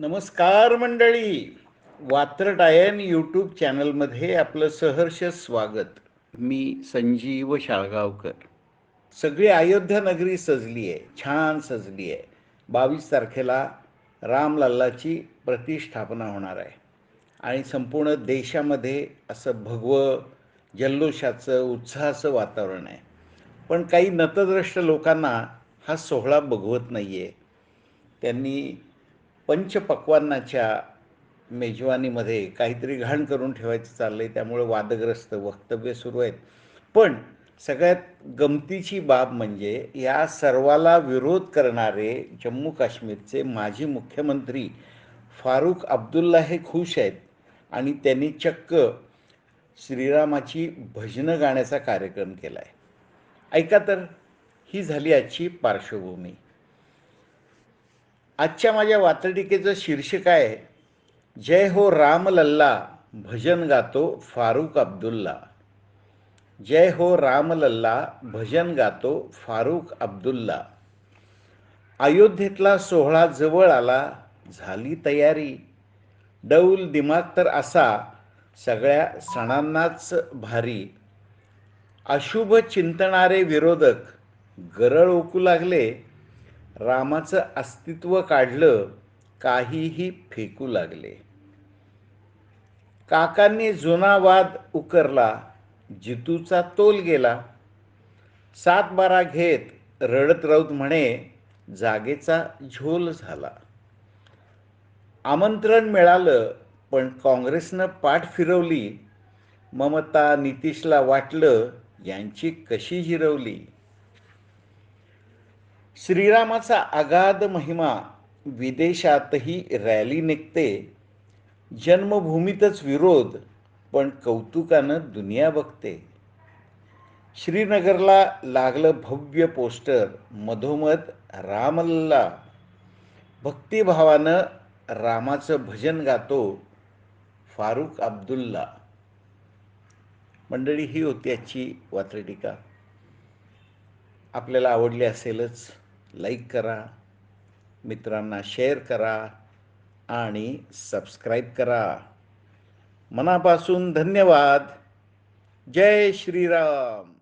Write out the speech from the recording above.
नमस्कार मंडळी. वात्रटायन यूट्यूब चॅनलमध्ये आपलं सहर्ष स्वागत. मी संजीव शाळगावकर. सगळी अयोध्या नगरी सजली आहे छान सजली आहे. बावीस तारखेला रामलल्लाची प्रतिष्ठापना होणार आहे. आणि संपूर्ण देशामध्ये असं भगवं जल्लोषाचं उत्साहाचं वातावरण आहे. पण काही नतद्रष्ट लोकांना हा सोहळा बघवत नाही आहे त्यांनी पंचपक्वांनाच्या मेजवानीमध्ये काहीतरी घाण करून ठेवायचं चाललं आहे त्यामुळे वादग्रस्त वक्तव्य सुरू आहेत. पण सगळ्यात गमतीची बाब म्हणजे या सर्वाला विरोध करणारे जम्मू काश्मीरचे माजी मुख्यमंत्री फारुख अब्दुल्ला हे खुश आहेत आणि त्यांनी चक्क श्रीरामाची भजनं गाण्याचा कार्यक्रम केला आहे ऐका तर ही झाली आजची पार्श्वभूमी. आजच्या माझ्या वातडिकेचं शीर्षक आहे जय हो राम लल्ला भजन गातो फारूक अब्दुल्ला. जय हो राम लल्ला भजन गातो फारूक अब्दुल्ला. अयोध्येतला सोहळा जवळ आला झाली तयारी. डौल दिमाग तर असा सगळ्या सणांनाच भारी. अशुभ चिंतणारे विरोधक गरळ ओकू लागले रामाचं अस्तित्व काढलं काहीही फेकू लागले. काकांनी जुना वाद उकरला जितूचा तोल गेला. सात बारा घेत रडत राऊत म्हणे जागेचा झोल झाला. आमंत्रण मिळालं पण काँग्रेसनं पाठ फिरवली. ममता नितीशला वाटलं यांची कशी जिरवली श्रीरामाचा अगाध महिमा विदेशातही रॅली निघते. जन्मभूमीतच विरोध पण कौतुकानं दुनिया बघते. श्रीनगरला लागलं भव्य पोस्टर मधोमध रामल्ला. भक्तिभावानं रामाचं भजन गातो फारुख अब्दुल्ला. मंडळी ही होती आजची वात्रटिका आपल्याला आवडली असेलच. लाईक करा मित्रांना शेअर करा आणि सबस्क्राईब करा. मनापासून धन्यवाद. जय श्रीराम.